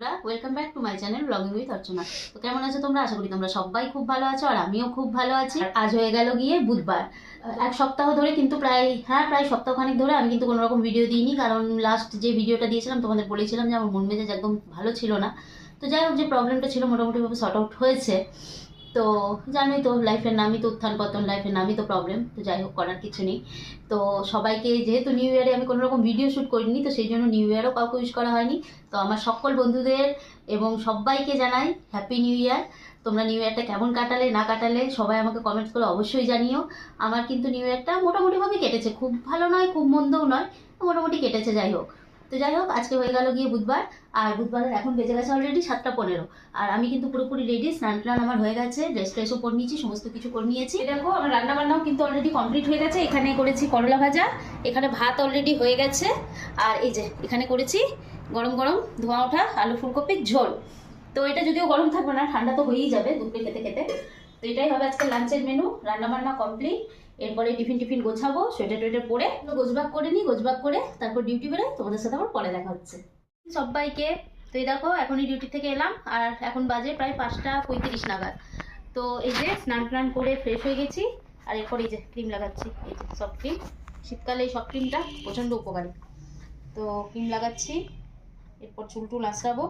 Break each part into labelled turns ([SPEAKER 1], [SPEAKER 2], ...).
[SPEAKER 1] Welcome back to my channel blogging with Archana. তো কেমন আছো তোমরা? আশা করি তোমরা সবাই খুব ভালো আছো আর আমিও খুব ভালো আছি। আজ হয়ে গেল গিয়ে বুধবার। এক সপ্তাহ ধরে কিন্তু প্রায় হ্যাঁ প্রায় সপ্তাহখানেক ধরে আমি কিন্তু কোনো রকম ভিডিও দিইনি কারণ লাস্ট যে ভিডিওটা দিয়েছিলাম তোমাদের বলেছিলাম যে আমার মন মেজাজ একদম ভালো ছিল না। তো যাই হোক যে প্রবলেমটা ছিল মোটামুটিভাবে শর্ট আউট হয়েছে। তো জানোই তো লাইফের নামই তো উত্থান পতন লাইফের নামই তো প্রবলেম তো যাই হোক, করার কিছু নেই। তো সবাইকে যেহেতু নিউ ইয়ারে আমি কোনো রকম ভিডিও শ্যুট করিনি, তো সেই জন্য নিউ ইয়ারও কাউকে উইশ করা হয়নি। তো আমার সকল বন্ধুদের এবং সবাইকে জানাই হ্যাপি নিউ ইয়ার তোমরা নিউ ইয়ারটা কেমন কাটালে, না কাটালে, সবাই আমাকে কমেন্টস করে অবশ্যই জানিও। আমার কিন্তু নিউ ইয়ারটা মোটামুটিভাবে কেটেছে, খুব ভালো নয়, খুব মন্দও নয়, মোটামুটি কেটেছে, যাই হোক। তো যাই হোক, আজকে হয়ে গেল গিয়ে বুধবার, আর বুধবারের এখন বেজে গেছে অলরেডি সাতটা পনেরো। আর আমি কিন্তু পুরোপুরি রেডি স্নান টান আমার হয়ে গেছে ড্রেস ট্রেসও পরে নিয়েছি, সমস্ত কিছু করে নিয়েছি। দেখো, আমার রান্না বান্নাও কিন্তু অলরেডি কমপ্লিট হয়ে গেছে, এখানে করেছি করলা ভাজা, এখানে ভাত অলরেডি হয়ে গেছে, আর এই যে এখানে করেছি গরম গরম ধোঁয়া ওঠা, আলু ফুলকপির ঝোল। তো এটা যদিও গরম থাকবে না, ঠান্ডা তো হয়েই যাবে দুপুরে খেতে খেতে। তো এটাই হবে আজকে লাঞ্চের মেনু রান্না বান্না কমপ্লিট এরপরে টিফিন টিফিন গোছাবো, সোয়েটার টোয়েটার পরে গোছবাগ করে নিই গোছবাগ করে তারপর ডিউটি বেরোয়, তোমাদের সাথে আবার পরে দেখা হচ্ছে। সবাইকে, তো এই দেখো, এখনই ডিউটি থেকে এলাম, আর এখন বাজে প্রায় পাঁচটা পঁয়ত্রিশ নাগাদ। তো এই যে স্নান টান করে ফ্রেশ হয়ে গেছি, আর এরপর এই যে ক্রিম লাগাচ্ছি, এই যে সব ক্রিম শীতকালে এই সব ক্রিমটা প্রচণ্ড উপকারী। তো ক্রিম লাগাচ্ছি, এরপর চুল টুল আঁচড়াবো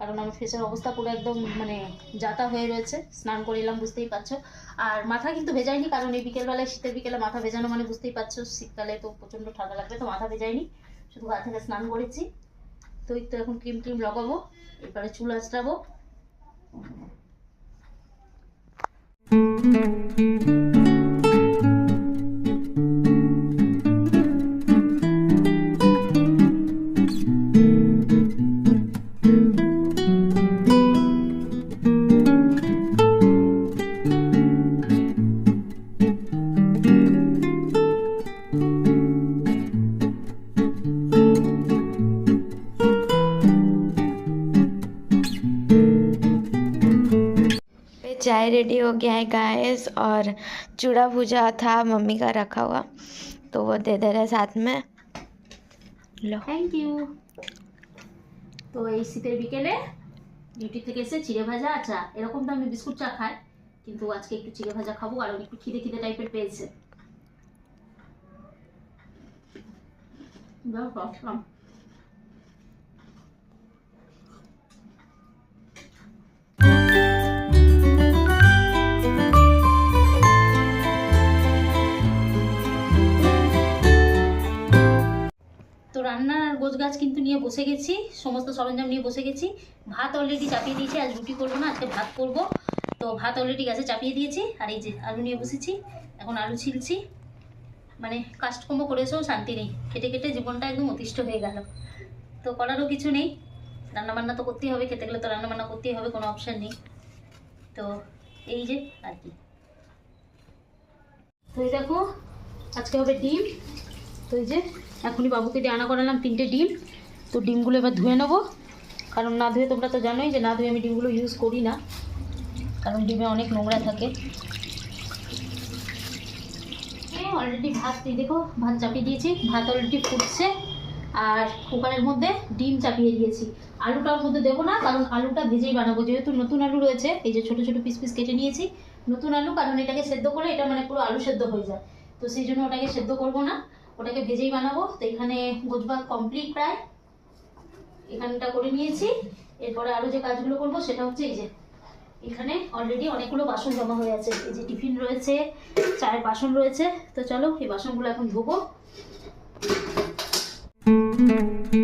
[SPEAKER 1] কারণ আমার ফেসের অবস্থা পুরো একদম মানে যাতা হয়ে রয়েছে। স্নান করে এলাম, বুঝতেই পারছ। আর মাথা কিন্তু ভেজাইনি কারণ এই বিকেলবেলায় শীতের বিকেলে মাথা ভেজানো মানে বুঝতেই পারছ, শীতকালে তো প্রচণ্ড ঠান্ডা লাগবে, তো মাথা ভেজাইনি শুধু গা থেকে স্নান করেছি। তো তো এখন ক্রিম ক্রিম লাগাবো এরপরে চুল আঁচড়াবো।
[SPEAKER 2] चाय रेडी हो गया है गैस और चूड़ा भुजा था मम्मी का रखा हुआ तो वो दे दे रहे साथ में लो
[SPEAKER 1] থ্যাংক ইউ তো এই শীতের বিকেলে ডিউটি থেকে এসে চিড়ে ভাজা আচ্ছা এরকম তো আমি বিস্কুট চা খাই কিন্তু আজকে একটু চিড়ে ভাজা খাবো কারণ একটু খিদে খিদে টাইপের পেয়েছে গাছ কিন্তু নিয়ে বসে গেছি, সমস্ত সরঞ্জাম নিয়ে বসে গেছি। ভাত অলরেডি চাপিয়ে দিয়েছি, আজ রুটি করব না, আজকে ভাত করব। তো ভাত অলরেডি গ্যাসে চাপিয়ে দিয়েছি, আর এই যে আলু নিয়ে বসেছি, এখন আলু ছিলছি। মানে কাজকর্ম করেছেও শান্তি নেই, খেটে খেটে জীবনটা একদম অতিষ্ঠ হয়ে গেল। তো করারও কিছু নেই, রান্নাবান্না তো করতেই হবে, খেতে গেলে তো রান্নাবান্না করতেই হবে, কোনো অপশান নেই। তো এই যে আর কি। তো দেখো, আজকে হবে ডিম তো এই যে, এখনই বাবুকে দিয়ে আনা করালাম তিনটে ডিম। তো ডিমগুলো এবার ধুয়ে নেব। কারণ না ধুয়ে তোমরা তো জানোই যে না ধুয়ে আমি ডিমগুলো ইউজ করি না। কারণ ডিমে অনেক নোংরা থাকে। অলরেডি ভাত এই দেখো, ভাত চাপিয়ে দিয়েছি। ভাত অলরেডি ফুটছে। আর কুকারের মধ্যে ডিম চাপিয়ে দিয়েছি। আলুটার মধ্যে দেবো না, কারণ আলুটা ভেজেই বানাবো। যেহেতু নতুন আলু রয়েছে, এই যে ছোটো ছোটো পিস পিস কেটে নিয়েছি। নতুন আলু, কারণ এটাকে সেদ্ধ করে এটা মানে পুরো আলু সেদ্ধ হয়ে যায়। তো সেই জন্য ওটাকে সেদ্ধ করব না। ওটাকে ভেজেই বানাবো। তো এখানে গোজবাগ কমপ্লিট প্রায়। এখানটা করে নিয়েছি। এরপরে আরও যে কাজগুলো করব সেটা হচ্ছে এই যে, এখানে অলরেডি অনেকগুলো বাসন জমা হয়ে আছে। এই যে টিফিন রয়েছে, চায়ের বাসন রয়েছে। তো চলো এই বাসনগুলো এখন ধোবো। দেখো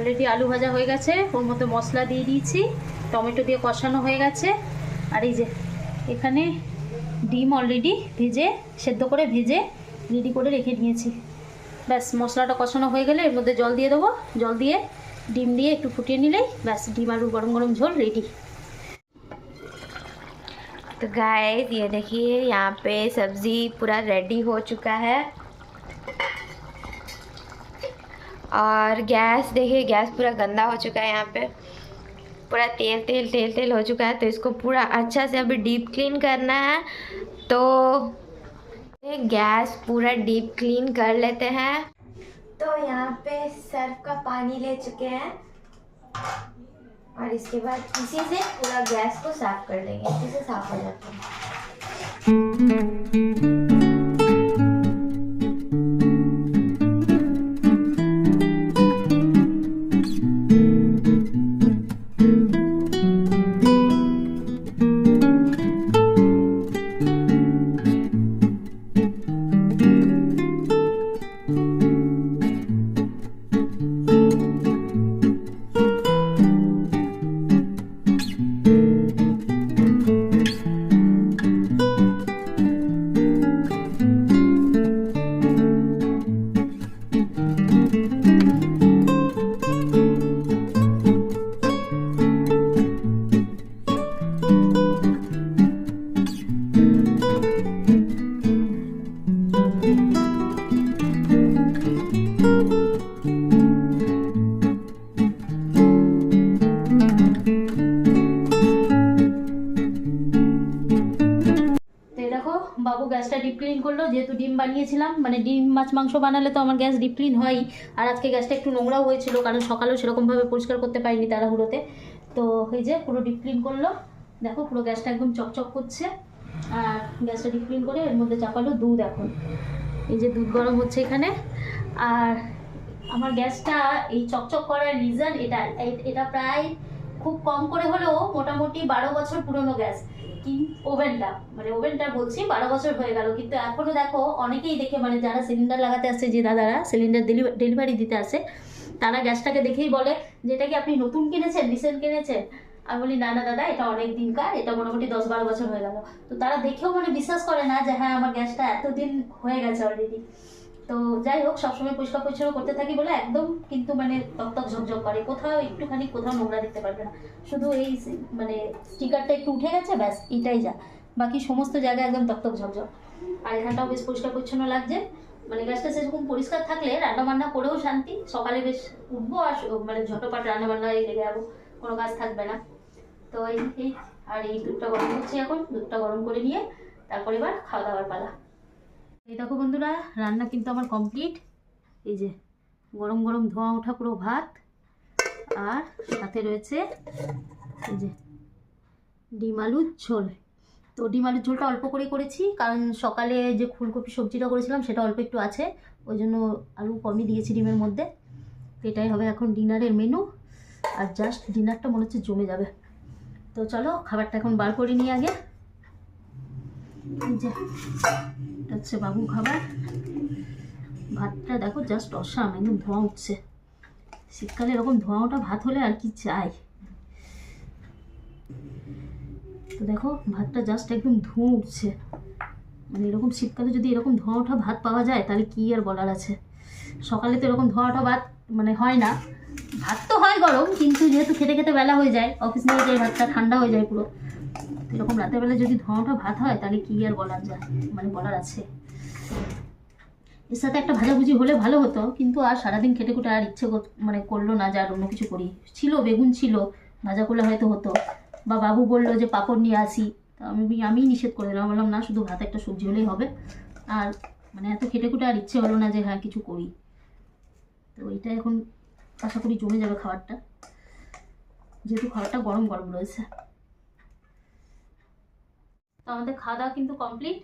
[SPEAKER 1] অলরেডি আলু ভাজা হয়ে গেছে ওর মধ্যে মশলা দিয়ে দিয়েছি টমেটো দিয়ে কষানো হয়ে গেছে আর এই যে এখানে ডিম অলরেডি ভেজে সেদ্ধ করে ভেজে রেডি করে রেখে নিয়েছি ব্যাস মশলাটা কষানো হয়ে গেলে এর মধ্যে জল দিয়ে দেবো জল দিয়ে ডিম দিয়ে একটু ফুটিয়ে নিলেই ব্যাস ডিম আলুর গরম গরম ঝোল রেডি
[SPEAKER 2] तो गाइस ये देखिए यहाँ पे सब्जी पूरा रेडी हो चुका है और गैस, देखिए गैस पूरा गंदा हो चुका है यहाँ पे। पूरा तेल तेल तेल तेल हो चुका है तो इसको पूरा अच्छा से अभी डीप क्लीन करना है। तो गैस पूरा डीप क्लीन कर लेते हैं। तो यहाँ पे सर्फ का पानी ले चुके हैं। और इसके बाद इसी से पूरा गैस को साफ़ कर लेंगे, इसी से साफ़ हो जाता है।
[SPEAKER 1] যেহেতু ডিম বানিয়েছিলাম মানে ডিম মাছ মাংস বানালে তো আমার গ্যাস ডিপ ক্লিন হয়ই। আর আজকে গ্যাসটা একটু নোংরাও হয়েছিল, কারণ সকালেও সেরকমভাবে পরিষ্কার করতে পারিনি তাড়াহুড়োতে। তো এই যে পুরো ডিপ ক্লিন করল। দেখো পুরো গ্যাসটা একদম চকচক করছে। আর গ্যাসটা ডিপ ক্লিন করে এর মধ্যে চাপালো দুধ এখন। এই যে দুধ গরম হচ্ছে এখানে। আর আমার গ্যাসটা এই চকচক করার রিজন এটা এটা প্রায় খুব কম করে হলেও মোটামুটি বারো বছর পুরনো গ্যাস। কি? ওভেনটা। মানে ওভেনটা বলছি, বারো বছর হয়ে গেল। কিন্তু এখনও দেখো, অনেকেই দেখে মানে যারা সিলিন্ডার লাগাতে আসছে, যে দাদারা সিলিন্ডার ডেলিভারি দিতে আসে, তারা গ্যাসটাকে দেখেই বলে যে এটা কি আপনি নতুন কিনেছেন? রিসেন্ট কিনেছেন? আমি বলি, না না, দাদা, এটা অনেক দিনকার এটা মোটামুটি দশ বারো বছর হয়ে গেল। তো তারা দেখেও মানে বিশ্বাস করে না যে হ্যাঁ আমার গ্যাসটা এতদিন হয়ে গেছে অলরেডি তো যাই হোক, সবসময় পরিষ্কার পরিচ্ছন্ন করতে থাকি বলে একদম কিন্তু মানে তকতক ঝকঝক করে। কোথাও একটুখানি, কোথাও নোংরা দেখতে পারবে না। শুধু এই মানে স্টিকারটা একটু উঠে গেছে, ব্যাস, এটাই যা। বাকি সমস্ত জায়গা একদম তকতক ঝকঝক আর এখানটাও বেশ পরিষ্কার পরিচ্ছন্ন লাগছে। মানে গ্যাসটা সেরকম পরিষ্কার থাকলে রান্না বান্না করেও শান্তি। সকালে বেশ উঠবো আর মানে ঝটপট রান্না বান্নায় লেগে যাব। কোনো কাজ থাকবে না। তো এই এই, আর এই দুধটা গরম করছি এখন। দুধটা গরম করে নিয়ে তারপর এবার খাওয়া দাওয়ার পালা। এই দেখো বন্ধুরা, রান্না কিন্তু আমার কমপ্লিট এই যে, গরম গরম ধোঁয়া ওঠা পুরো ভাত। আর সাথে রয়েছে, এই যে, ডিম আলুর ঝোল। তো ডিম আলুর ঝোলটা অল্প করে করেছি, কারণ সকালে যে ফুলকপি সবজিটা করেছিলাম, সেটা অল্প একটু আছে। ওই জন্য আলু কমই দিয়েছি ডিমের মধ্যে। এটাই হবে এখন ডিনারের মেনু আর জাস্ট ডিনারটা মনে হচ্ছে জমে যাবে। তো চলো, খাবারটা এখন বার করে নিই আগে। যে এটা হচ্ছে বাবু খাবার। ভাতটা দেখো জাস্ট অসাম, একদম ধোঁয়া উঠছে। শীতকালে এরকম ধোঁয়া ওঠা ভাত হলে আর কি চাই। তো দেখো, ভাতটা জাস্ট একদম ধোঁয়া উঠছে। মানে এরকম শীতকালে যদি এরকম ধোঁয়া ওঠা ভাত পাওয়া যায়, তাহলে কি আর বলার আছে? সকালে তো এরকম ধোঁয়া ওঠা ভাত মানে হয় না। ভাত তো হয় গরম, কিন্তু যেহেতু খেতে খেতে বেলা হয়ে যায়, অফিস নিয়ে যাই ভাতটা ঠান্ডা হয়ে যায় পুরো। এরকম রাতের বেলা যদি ধোঁয়াটা ভাত হয়, তাহলে কি আর বলার যায়? মানে বলার আছে। এর সাথে একটা ভাজাভুজি হলে ভালো হতো, কিন্তু আর সারাদিন খেটে খুটে আর ইচ্ছে মানে করল না যে আর অন্য কিছু করি। ছিল, বেগুন ছিল, ভাজা করলে হয়তো হতো। বা বাবু বলল যে, পাপড় নিয়ে আসি। আমি আমি নিষেধ করে দিলাম। বললাম, না, শুধু ভাত একটা সবজি হলেই হবে। আর মানে এত খেটে খুটে আর ইচ্ছে হলো না যে হ্যাঁ কিছু করি। তো এইটা এখন আশা করি জমে যাবে খাবারটা। যেহেতু খাবারটা গরম গরম রয়েছে। তো আমাদের খাওয়া দাওয়া কিন্তু কমপ্লিট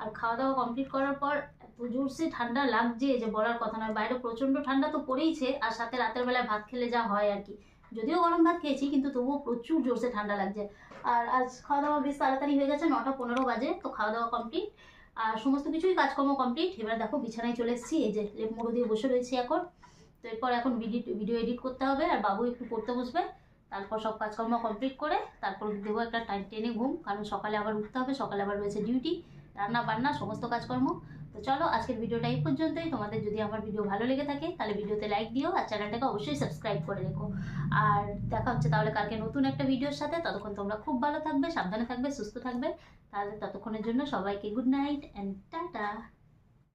[SPEAKER 1] আর খাওয়া দাওয়া কমপ্লিট করার পর এত জোরসে ঠান্ডা লাগছে যে বলার কথা নয়। বাইরে প্রচণ্ড ঠান্ডা তো পড়েইছে, আর সাথে রাতের বেলায় ভাত খেলে যা হয় আর কি। যদিও গরম ভাত খেয়েছি, কিন্তু তবুও প্রচুর জোরসে ঠান্ডা লাগছে। আর আজ খাওয়া দাওয়া বেশ তাড়াতাড়ি হয়ে গেছে, নটা পনেরো বাজে, তো খাওয়া দাওয়া কমপ্লিট আর সমস্ত কিছুই কাজকর্ম কমপ্লিট এবার দেখো বিছানায় চলে এসেছি, এই যে লেপ মুড়ো দিয়ে বসে রয়েছি এখন। তো এরপর এখন ভিডিও ভিডিও এডিট করতে হবে, আর বাবু একটু পড়তে বসবে। তারপর সব কাজকর্ম কমপ্লিট করে তারপর দেবো একটা টাইম টেনে ঘুম, কারণ সকালে আবার উঠতে হবে, সকালে আবার রয়েছে ডিউটি রান্না বান্না, সমস্ত কাজকর্ম। তো চলো, আজকের ভিডিওটা এই পর্যন্তই। তোমাদের যদি আমার ভিডিও ভালো লেগে থাকে, তাহলে ভিডিওতে লাইক দিও আর চ্যানেলটাকে অবশ্যই সাবস্ক্রাইব করে রেখো। আর দেখা হচ্ছে তাহলে কালকে নতুন একটা ভিডিওর সাথে। ততক্ষণ তোমরা খুব ভালো থাকবে, সাবধানে থাকবে, সুস্থ থাকবে। তাহলে ততক্ষণের জন্য সবাইকে গুড নাইট অ্যান্ড টাটা